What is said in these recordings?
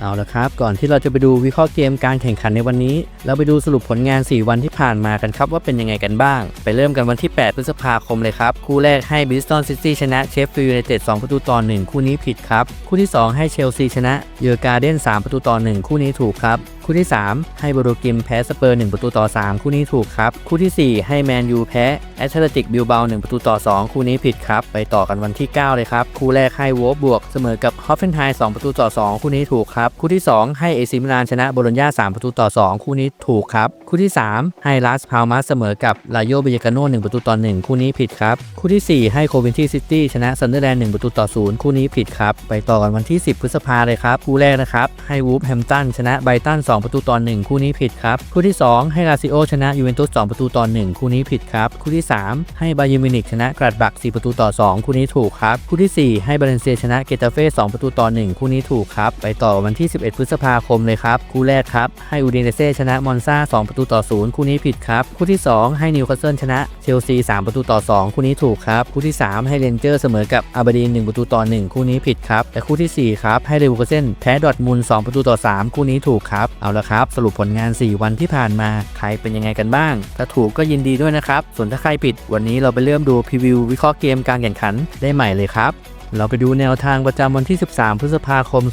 เอาละครับ ก่อนที่เราจะไปดูวิเคราะห์เกมการแข่งขันในวันนี้ เราไปดูสรุปผลงาน 4 วันที่ผ่านมากันครับว่าเป็นยังไงกันบ้าง ไปเริ่มกันวันที่ 8 พฤษภาคมเลยครับ คู่แรกให้บิสตันซิตี้ชนะเชฟฟิลด์ยูไนเต็ด2ประตูต่อ 1 คู่นี้ผิดครับ คู่ที่ 2 ให้เชลซีชนะเยอร์การ์เดน3ประตูต่อ 1 คู่นี้ถูกครับ คู่ที่ 3 ให้บรูกิมแพ้สเปอร์ 1 ประตูต่อ 3 คู่นี้ถูกครับ คู่ทีสี่4 ให้แมนยูแพ้แอตเลติกบิลเบา1ประตูต่อ 2 คู่นี้ผิดครับ ไปต่อกันวันที่ 9 เลยครับ คู่แรกให้วอลบวกเสมอกับฮอฟเฟนไฮ2ประตูต่อ 2 คู่นี้ถูกครับคู่ที่ 2 ให้เอซิมิลานชนะโบโลญญา3 ประตูต่อ 2 คู่นี้ถูกครับ คู่ที่ 3 ให้ลาสพาวมาเสมอกับลาโยเบยกาโน่1ประตูต่อ 1 คู่นี้ผิดครับ คู่ทีสี่4 ให้โควินทีซิตี้ชนะซันเดอร์แลนด์1ประตูต่อ 0 คู่นี้ผิดครับ ไปต่อกันวันที่ 10 พฤษภาเลยครับ คู่แรกนะครับ ให้วูฟแฮมตันชนะไบตัน2ประตูต่อ 1 คู่นี้ผิดครับ คู่ที่ 2 ให้ลาซิโอชนะยูเวนตุส2ประตูต่อ 1 คู่นี้ผิดครับ คู่ที่ 3 ให้บาเยร์มินิกชนะกราดบัก 4 ประตูต่อ 2 คู่นี้ถูกครับ คู่ทีสี่ 4 ให้บาเลนเซียชนะเกตาเฟ่2ประตูต่อ 1 คู่นี้ถูกครับ ไปต่อวันที่ 11 พฤษภาคมเลยครับ คู่แรกครับให้อูดิเนเซ่ชนะมอนซา2 ประตูต่อ 0 คู่นี้ผิดครับ คู่ที่ 2 ให้นิวคาสเซิลชนะเชลซี 3 ประตูต่อ 2 คู่นี้ถูกครับ คู่ที่ 3 ให้เรนเจอร์เสมอกับอาบาดีน1ประตูต่อ 1 คู่นี้ผิดครับ แต่คู่ทีสี่4 ครับ ให้เลวูคาเซนแพ้ดอทมุนด์2ประตูต่อ 3 คู่นี้ถูกครับ เอาละครับ สรุปผลงาน 4 วันที่ผ่านมาใครเป็นยังไงกันบ้าง ถ้าถูกก็ยินดีด้วยนะครับ ส่วนถ้าใครผิด วันนี้เราไปเริ่มดูพรีวิววิเคราะห์เกมการแข่งขันได้ใหม่เลยครับ เราไปดูแนวทางประจำวันที่ 13 พฤษภาคม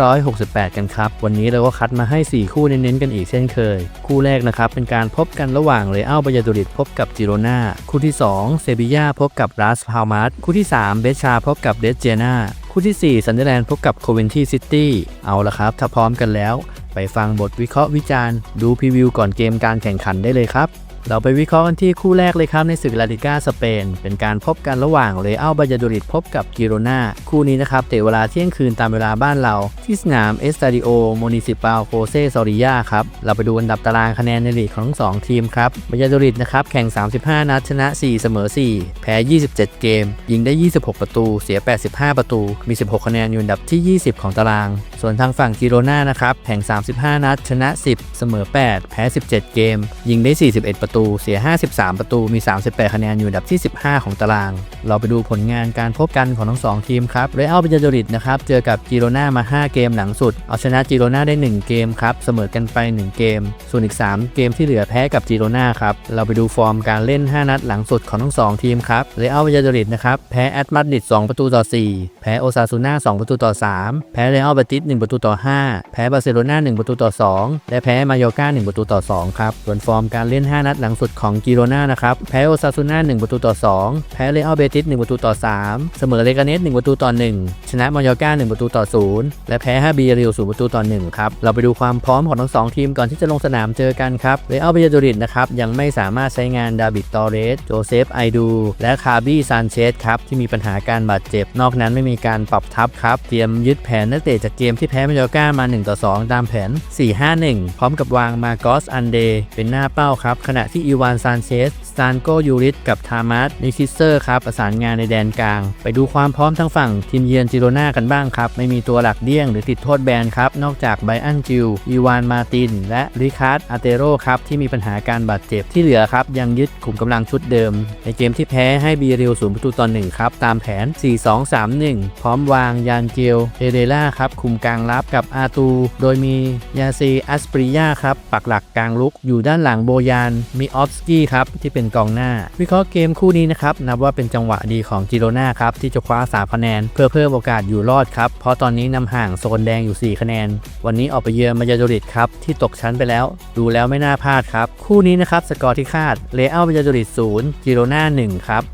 2568 กันครับ วันนี้เราก็คัดมาให้ 4 คู่เน้นๆกันอีกเช่นเคย คู่แรกนะครับ เป็นการพบกันระหว่างเลอัลบายาโดริดพบกับจิโรนาคู่ที่ 2 เซบียาพบกับรัสพาวมาสคู่ที่ 3 เบชาพบกับเดสเจนาคู่ที่4ซันเดอร์แลนด์พบกับโคเวนทีซิตี้เอาละครับ ถ้าพร้อมกันแล้ว ไปฟังบทวิเคราะห์วิจารณ์ ดูพรีวิวก่อนเกมการแข่งขันได้เลยครับ เราไปวิเคราะห์กันที่คู่แรกเลยครับในศึกลาลิก้าสเปน เป็นการพบกันระหว่างเรอัลบายาโดริดพบกับกิโรนาคู่นี้นะครับเตะเวลาเที่ยงคืนตามเวลาบ้านเรา ที่สนามเอสตาดิโอโมนิซิปาลโคเซซอริยาครับ เราไปดูอันดับตารางคะแนนในลีกของทั้งสองทีมครับบายาโดริดนะครับแข่ง 35 นัดชนะ 4 เสมอ 4 แพ้ 27 เกม ยิงได้ 26 ประตู เสีย 85 ประตู มี 16 คะแนนอยู่อันดับที่ 20 ของตารางส่วนทางฝั่งกิโรนานะครับแข่ง 35 นัด ชนะ 10 เสมอ 8 แพ้ 17 เกม ยิงได้ 41 ประตู เสีย 53 ประตู มี 38 คะแนนอยู่อันดับที่ 15 ของตาราง เราไปดูผลงานการพบกันของทั้ง 2 ทีมครับ เรอัลเบยาริดนะครับ เจอกับกิโรนามา 5 เกมหลังสุด เอาชนะกิโรนาได้ 1 เกมครับ เสมอกันไป 1 เกม ส่วนอีก 3 เกมที่เหลือแพ้กับจิโรนาครับ เราไปดูฟอร์มการเล่น 5 นัดหลังสุดของทั้ง 2 ทีมครับ เรอัลเบยาริดนะครับ แพ้แอตมาดริด2ประตูต่อ 4 แพ้โอซาซูน่า2ประตูต่อ 3 แพ้เรอัลเบติส1 ประตูต่อ 5 แพ้บาร์เซโลนา1 ประตูต่อ 2 และแพ้มาโยกา1 ประตูต่อ 2 ครับ ส่วนฟอร์มการเล่น 5 นัดหลังสุดของกิโรนานะครับ แพ้โอซาซูน่า1ประตูต่อ 2 แพ้เรอัลเบติส1ประตูต่อ 3 เสมอเลกาเนส1ประตูต่อ 1 ชนะมาโยกา1ประตูต่อ 0 และแพ้ฮาบีเรียว0ประตูต่อ 1 ครับ เราไปดูความพร้อมของทั้ง2ทีมก่อนที่จะลงสนามเจอกันครับเรอัลเบยาโดริดนะครับยังไม่สามารถใช้งานดาบิดตอเรสโจเซฟไอดู และคาร์บี้ซานเชสครับที่มีปัญหาการบาดเจ็บนอกนั้นไม่มีการปรับทัพครับเตรียมยึดแผนนักเตะจากเกมที่แพ้มาโยก้ามา 1 ต่อ 2 ตามแผน 4-5-1 พร้อมกับวางมาโกสอันเดเป็นหน้าเป้าครับ ขณะที่อีวานซานเชส สตานโกยูริสกับทามัสนิคิเซอร์ครับประสานงานในแดนกลาง ไปดูความพร้อมทั้งฝั่งทีมเยือนจิโรนากันบ้างครับ ไม่มีตัวหลักเดี้ยงหรือติดโทษแบนครับ นอกจากไบอันจิลอีวานมาติน และริคาร์ดอาเตโรครับที่มีปัญหาการบาดเจ็บที่เหลือครับ ยังยึดขุมกำลังชุดเดิม ในเกมที่แพ้ให้บีเรียวศูนย์ประตูต่อหนึ่งครับตามแผน 4-2-3-1 พร้อมวางยานเกลเอเดล่าครับคุมกลางรับกับอาตู โดยมียาซีอัสปริยาครับปักหลักกลางลุกอยู่ด้านหลังโบยานมีออฟสกี้ครับที่เป็นกองหน้า วิเคราะห์เกมคู่นี้นะครับนับว่าเป็นจังหวะดีของจิโรนาครับที่จะคว้า3คะแนน เพื่อเพิ่มโอกาสอยู่รอดครับเพราะตอนนี้นำห่างโซนแดงอยู่ 4 คะแนน วันนี้ออกไปเยือนมายาโดริดครับที่ตกชั้นไปแล้ว ดูแล้วไม่น่าพลาดครับคู่นี้นะครับสกอร์ที่คาดเลอัลมายาโดริด0จิโรนา1ครับ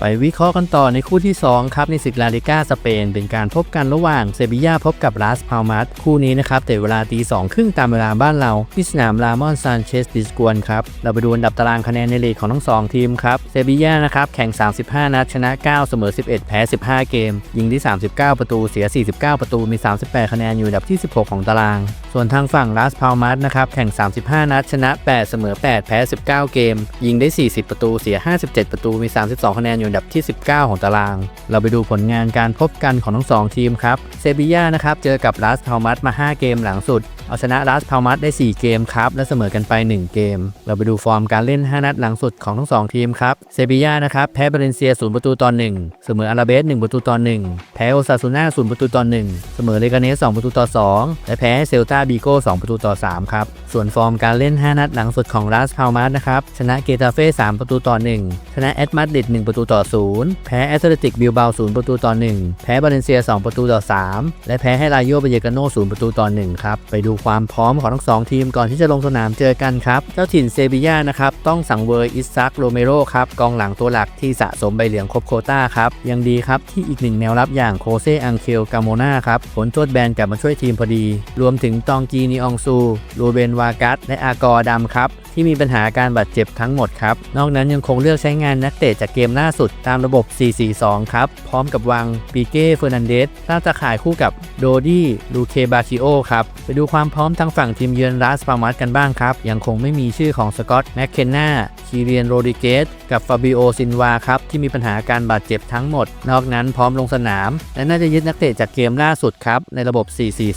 ไปวิเคราะห์กันต่อในคู่ที่ 2 ครับ ในศึกลาลิก้าสเปน เป็นการพบกันระหว่างเซบียาพบกับลาสพาลมัสคู่นี้นะครับแต่เวลาตีสองครึ่งตามเวลาบ้านเราที่สนามลามอนซานเชสดิสกวนครับ เราไปดูอันดับตารางคะแนนในลีกของทั้ง 2 ทีมครับเซบียานะครับแข่ง 35 นัดชนะ 9 เสมอ 11 แพ้ 15 เกม ยิงที่ 39 ประตูเสีย 49 ประตูมี 38 คะแนนอยู่อันดับที่ 16 ของตาราง ส่วนทางฝั่งลาสพาลมัสนะครับแข่ง 35 นัดชนะ 8 เสมอ 8 แพ้ 19 เกม ยิงได้ 40 ประตูเสีย 57 ประตูมี 32 คะแนนอยู่อันดับที่ 19 ของตาราง เราไปดูผลงานการพบกันของทั้ง 2 ทีมครับ เซบียานะครับ เจอกับลาสทาลมัสมา 5 เกมหลังสุด เอาชนะลาสพาลมัสได้ 4 เกมครับ และเสมอกันไป 1 เกม เราไปดูฟอร์มการเล่น 5 นัดหลังสุดของทั้ง 2 ทีมครับ เซบียานะครับ แพ้บาเลนเซีย 0 ประตูต่อ 1 เสมออาราเบส 1 ประตูต่อ 1 แพ้โอซาซูน่า 0 ประตูต่อ 1 เสมอเลกาเนส 2 ประตูต่อ 2 และแพ้เซลตาบีโก้ 2 ประตูต่อ 3 ครับ ส่วนฟอร์มการเล่น 5 นัดหลังสุดของลาสพาลมัสนะครับ ชนะเกตาเฟ่ 3 ประตูต่อ 1 ชนะแอตมาดริด 1 ประตูต่อ 0 แพ้แอตเลติกบิลบา0ประตูต่อ 1 แพ้บาเลนเซีย 2 ประตูต่อ 3 และแพ้ให้ลาโยเบเยกาโน0ประตูต่อ 1 ครับ ไปดูความพร้อมของทั้งสองทีมก่อนที่จะลงสนามเจอกันครับ เจ้าถิ่นเซบียานะครับต้องสังเวยอิซักโรเมโรครับกองหลังตัวหลักที่สะสมใบเหลืองครบโคต้าครับยังดีครับที่อีกหนึ่งแนวรับอย่างโคเซอังเคลกาโมนาครับผลโทษแบนกลับมาช่วยทีมพอดี รวมถึงตองกีนีองซูโรเบนวากัสและอากอดำครับ ที่มีปัญหาการบาดเจ็บทั้งหมดครับ นอกนั้นยังคงเลือกใช้งานนักเตะจากเกมล่าสุดตามระบบ 4-4-2 ครับ พร้อมกับวางปีเก้เฟอร์นันเดสน่าจะขายคู่กับโดดี้ลูเคบาชิโอครับ ไปดูความพร้อมทางฝั่งทีมเยือนลาสปามัสกันบ้างครับ ยังคงไม่มีชื่อของสกอตแมคเคนนาคีเรียนโรดิเกสกับฟาบิโอซินวาครับ ที่มีปัญหาการบาดเจ็บทั้งหมด นอกนั้นพร้อมลงสนาม และน่าจะยึดนักเตะจากเกมล่าสุดครับ ในระบบ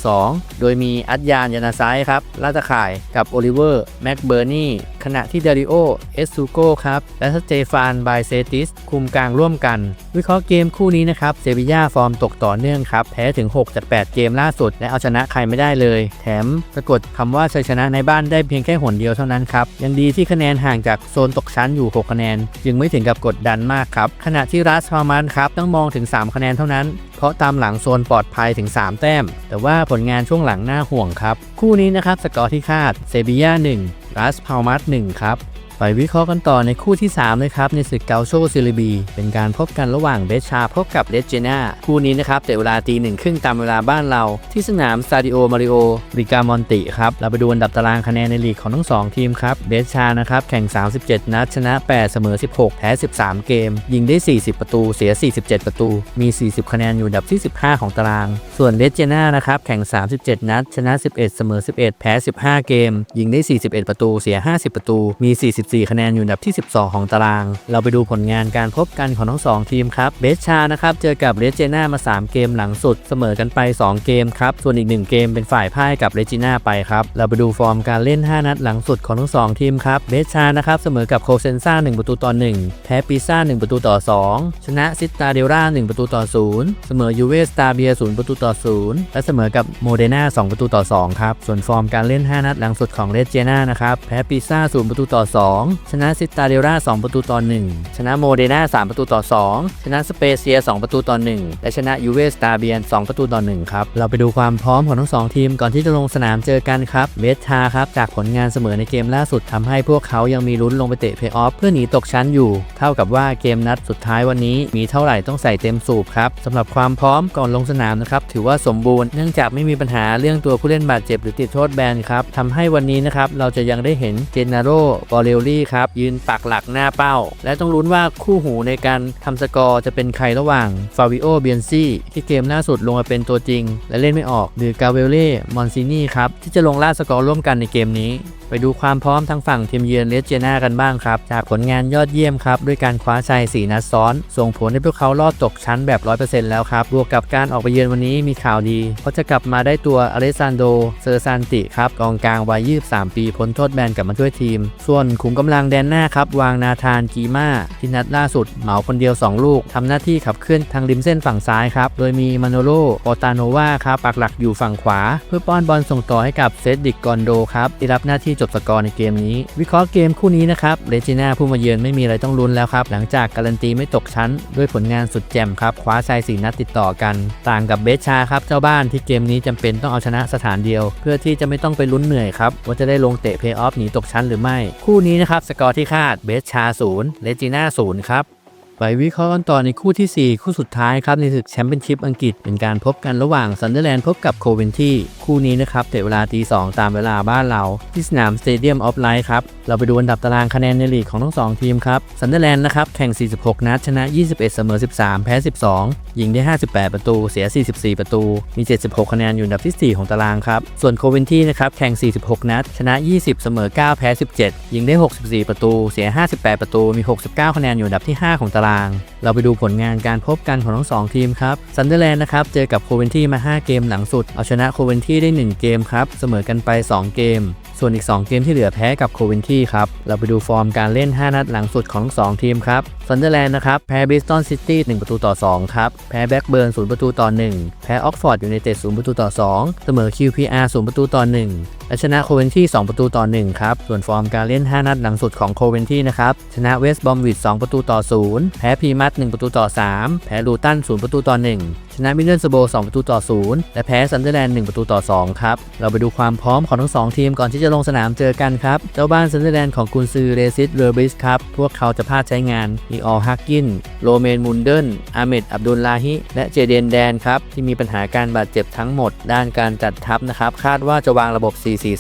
4-4-2 โดยมีอัดยานยานาไซครับลาตะข่ายกับโอลิเวอร์แม็กเบอร์นีขณะที่เดริโอ เอสซูโกครับ และสเตฟานไบเซติส คุมกลางร่วมกัน วิเคราะห์เกมคู่นี้นะครับ เซบียาฟอร์มตกต่อเนื่องครับ แพ้ถึง 6 จาก 8 เกมล่าสุด และเอาชนะใครไม่ได้เลย แถมปรากฏคำว่าชัยชนะในบ้านได้เพียงแค่หนเดียวเท่านั้นครับ ยังดีที่คะแนนห่างจากโซนตกชั้นอยู่ 6 คะแนน จึงไม่ถึงกับกดดันมากครับ ขณะที่รัสพามันครับต้องมองถึง 3 คะแนนเท่านั้นเพราะตามหลังโซนปลอดภัยถึง 3 แต้ม แต่ว่าผลงานช่วงหลังน่าห่วงครับ คู่นี้นะครับสกอร์ที่คาดเซบียา1 รัสพาวมัส1ครับ ไปวิเคราะห์กันต่อในคู่ที่3เลยครับในศึกเกาโชซิลิบี เป็นการพบกันระหว่างเบชาพบกับเลเจนาคู่นี้นะครับแต่เวลาตีหนึ่งครึ่งตามเวลาบ้านเรา ที่สนามซาดิโอมาริโอริกามอนติครับเราไปดูอันดับตารางคะแนนในลีกของทั้ง 2 ทีมครับเบชานะครับแข่ง 37 นัดชนะ 8 เสมอ 16 แพ้ 13 เกม ยิงได้ 40 ประตูเสีย 47 ประตู มี 40 คะแนนอยู่อันดับที่ 15 ของตาราง ส่วนเลเจนานะครับแข่ง 37 นัดชนะ 11 เสมอ 11 แพ้ 15 เกม ยิงได้ 41 ประตูเสีย 50 ประตู มี44คะแนนอยู่อันดับที่ 12 ของตาราง เราไปดูผลงานการพบกันของทั้ง 2 ทีมครับ เบสชานะครับเจอกับเรเจน่ามา 3 เกมหลังสุดเสมอกันไป 2 เกมครับ ส่วนอีก 1 เกมเป็นฝ่ายพ่ายกับเรจิน่าไปครับ เราไปดูฟอร์มการเล่น 5 นัดหลังสุดของทั้ง 2 ทีมครับ เบสชานะครับเสมอกับโคเซนซ่า 1 ประตูต่อ 1 แพ้ปิซ่า 1 ประตูต่อ 2 ชนะซิตาเดล่า1 ประตูต่อ 0 เสมอยูเวสตาเบีย 0 ประตูต่อ 0 และเสมอกับโมเดนา2 ประตูต่อ 2 ครับ ส่วนฟอร์มการเล่น 5 นัดหลังสุดของเรเจน่านะครับแพ้ปิซ่า 0 ประตูต่อ 2ชนะซิตาเดล่า2 ประตูต่อ 1 ชนะโมเดนา3 ประตูต่อ 2 ชนะสเปเซีย 2 ประตูต่อ 1 และชนะยูเวสตาเบียน 2 ประตูต่อ 1 ครับ เราไปดูความพร้อมของทั้ง 2 ทีมก่อนที่จะลงสนามเจอกันครับ เวสทาครับ จากผลงานเสมอในเกมล่าสุดทำให้พวกเขายังมีลุ้นลงไปเตะเพย์ออฟเพื่อหนีตกชั้นอยู่ เท่ากับว่าเกมนัดสุดท้ายวันนี้มีเท่าไหร่ต้องใส่เต็มสูบครับสำหรับความพร้อมก่อนลงสนามนะครับถือว่าสมบูรณ์เนื่องจากไม่มีปัญหาเรื่องตัวผู้เล่นบาดเจ็บหรือติดโทษแบนครับทำให้วันนี้นะครับเราจะยังได้เห็นเจนาโรบอเรลลีครับ ยืนปักหลักหน้าเป้า และต้องลุ้นว่าคู่หูในการทำสกอร์จะเป็นใครระหว่างฟาวิโอเบียนซี่ที่เกมล่าสุดลงมาเป็นตัวจริง และเล่นไม่ออก หรือกาเวเล่มอนซินี่ครับที่จะลงล่าสกอร์ร่วมกันในเกมนี้ ไปดูความพร้อมทางฝั่งทีมเยือนเลสเจน่ากันบ้างครับ จากผลงานยอดเยี่ยมครับ ด้วยการคว้าชัย 4 นัดซ้อน ส่งผลให้พวกเขาลอดตกชั้นแบบ 100%แล้วครับ บวกกับการออกไปเยือนวันนี้มีข่าวดี เพราะจะกลับมาได้ตัวอเลซานโด เซอร์ซานติครับกองกลางวัย 23 ปีพ้นโทษแบนกลับมาช่วยทีม ส่วนขุมกำลังแดนหน้าครับ วางนาธานกีมาที่นัดล่าสุดเหมาคนเดียว 2 ลูกทำหน้าที่ขับเคลื่อนทางริมเส้นฝั่งซ้ายครับ โดยมีมาโนโลโอตาโนวาครับปักหลักอยู่ฝั่งขวา เพื่อป้อนบอลส่งต่อให้กับเซดดิกกอนโดครับที่รับหน้าที่จบสกอร์ในเกมนี้ วิเคราะห์เกมคู่นี้นะครับเรจิน่าผู้มาเยือนไม่มีอะไรต้องลุ้นแล้วครับ หลังจากการันตีไม่ตกชั้น ด้วยผลงานสุดแจ่มครับคว้าชัยสีนัดติดต่อกัน ต่างกับเบสชาครับเจ้าบ้านที่เกมนี้จำเป็นต้องเอาชนะสถานเดียว เพื่อที่จะไม่ต้องไปลุ้นเหนื่อยครับว่าจะได้ลงเตะเพย์ออฟหนีตกชั้นหรือไม่ คู่นี้นะครับสกอร์ที่คาดเบสชา0เลจิน่า0ครับ ไปวิเคราะห์กันต่อในคู่ทีสี่ 4 คู่สุดท้ายครับในศึกแชมเปี้ยนชิพอังกฤษเป็นการพบกันระหว่างซันเดอร์แลนด์พบกับโคเวนที่คู่นี้นะครับเตะเวลาตีสองตามเวลาบ้านเรา ที่สนามสเตเดียมออฟไลท์ครับ เราไปดูอันดับตารางคะแนนในลีกของทั้ง 2 ทีมครับซันเดอร์แลนด์นะครับแข่ง 46 นัดชนะ 21 เสมอ 13 แพ้ 12 ยิงได้ 58 ประตู เสีย 44 ประตู มี 76 คะแนนอยู่อันดับที่ 4 ของตารางครับส่วนโคเวนที่นะครับแข่ง 46 นัดชนะ 20 เสมอ 9 แพ้ 17 ยิงได้ 64 ประตู เสีย 58 ประตู มี 69 คะแนนอยู่อันดับที่ 5 ของตาราง vàng. เราไปดูผลงานการพบกันของทั้ง2ทีมครับซันเดอร์แลนด์นะครับเจอกับโคเวนที่มา 5 เกมหลังสุด เอาชนะโคเวนที่ได้ 1 เกมครับ เสมอกันไป 2 เกม ส่วนอีก 2 เกมที่เหลือแพ้กับโคเวนที่ครับ เราไปดูฟอร์มการเล่น 5 นัดหลังสุดของทั้งสองทีมครับซันเดอร์แลนด์นะครับแพ้บริสตันซิตี้1ประตูต่อ 2 ครับ แพ้แบ็กเบิร์น0ประตูต่อ 1 แพ้ออกฟอร์ดอยู่ในเต็ด0ประตูต่อ 2 เสมอ QPR 0ประตูต่อ 1และชนะโคเวนที่ 2 ประตูต่อ 1 ครับ ส่วนฟอร์มการเล่น 5 นัดหลังสุดของโคเวนที่นะครับ ชนะเวสต์บอมวิด2ประตูต่อ 0 แพ้พีมั1 ประตูต่อ 3 แพ้ลูตัน 0 ประตูต่อ 1ชนะมิเดิลสโบ2ประตูต่อ 0 และแพ้ซันเดอร์แลนด์1ประตูต่อ 2 ครับ เราไปดูความพร้อมของทั้ง 2 ทีมก่อนที่จะลงสนามเจอกันครับ เจ้าบ้านซันเดอร์แลนด์ของกุนซือเรซิสเรอร์บิสครับ พวกเขาจะพลาดใช้งานมีออลฮักกินโรเมนมุนเดิลอาเมดอับดุลลาฮิและเจเดนแดนครับที่มีปัญหาการบาดเจ็บทั้งหมด ด้านการจัดทัพนะครับคาดว่าจะวางระบบ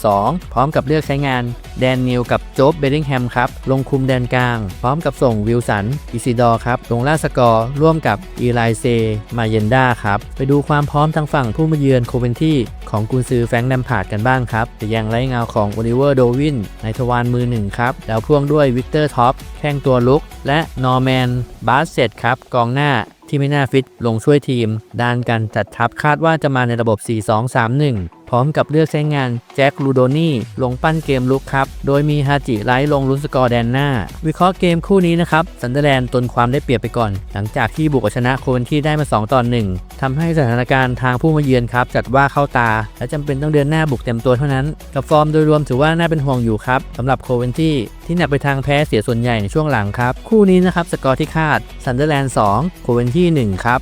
4-4-2 พร้อมกับเลือกใช้งานแดนนิวกับโจ๊บเบดดิงแฮมครับลงคุมแดนกลาง พร้อมกับส่งวิลสันอิซิดอร์ครับลงล่าสกอร์ร่วมกับอีไลเซมาเยนดาครับ ไปดูความพร้อมทางฝั่งผู้มาเยือนโคเวนที่ของกุนซือแฟงแลมพาดกันบ้างครับแต่ยังไร้เงาของโอลิเวอร์โดวินในทวารมือหนึ่งครับแล้วพ่วงด้วยวิกเตอร์ท็อปแข้งตัวลุก และนอร์แมนบาสเซตครับกองหน้าที่ไม่น่าฟิตลงช่วยทีม ด้านการจัดทัพคาดว่าจะมาในระบบ 4-2-3-1 พร้อมกับเลือกใช้งานแจ็คลูโดนี่ลงปั้นเกมลุกครับ โดยมีฮาจิไลท์ลงลุ้นสกอร์แดนหน้า วิเคราะห์เกมคู่นี้นะครับซันเดอร์แลนด์ตนความได้เปรียบไปก่อน หลังจากที่บุกชนะโคเวนที่ได้มา 2 ต่อ 1ทำให้สถานการณ์ทางผู้มาเยือนครับ จัดว่าเข้าตา และจำเป็นต้องเดินหน้าบุกเต็มตัวเท่านั้น กับฟอร์มโดยรวมถือว่าน่าเป็นห่วงอยู่ครับสำหรับโคเวนที่ที่หนักไปทางแพ้เสียส่วนใหญ่ในช่วงหลังครับ คู่นี้นะครับสกอร์ที่คาดซันเดอร์แลนด์2โคเวนที่1ครับ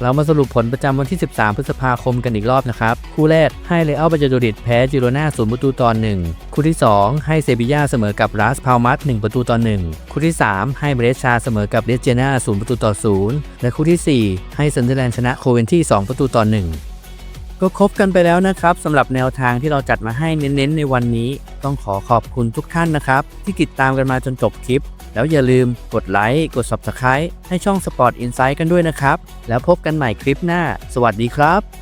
เรามาสรุปผลประจำวันที่ 13 พฤษภาคมกันอีกรอบนะครับ คู่แรกให้เลอัลบาจาโดริดแพ้จิโรนา0ประตูต่อ1คู่ที่ 2 ให้เซบียาเสมอกับรัสพาวมัส1ประตูต่อ1คู่ที่ 3 ให้เบรชชาเสมอกับเดเจนา0ประตูต่อ0และคู่ทีสี่4 ให้ซันเดอร์แลนด์ชนะโคเวนที่ 2 ประตูต่อ1ก็ครบกันไปแล้วนะครับสำหรับแนวทางที่เราจัดมาให้เน้นๆ ในวันนี้ ต้องขอขอบคุณทุกท่านนะครับ ที่ติดตามกันมาจนจบคลิป แล้วอย่าลืมกดไลค์กด Subscribe ให้ช่อง Sport Insight กันด้วยนะครับ แล้วพบกันใหม่คลิปหน้า สวัสดีครับ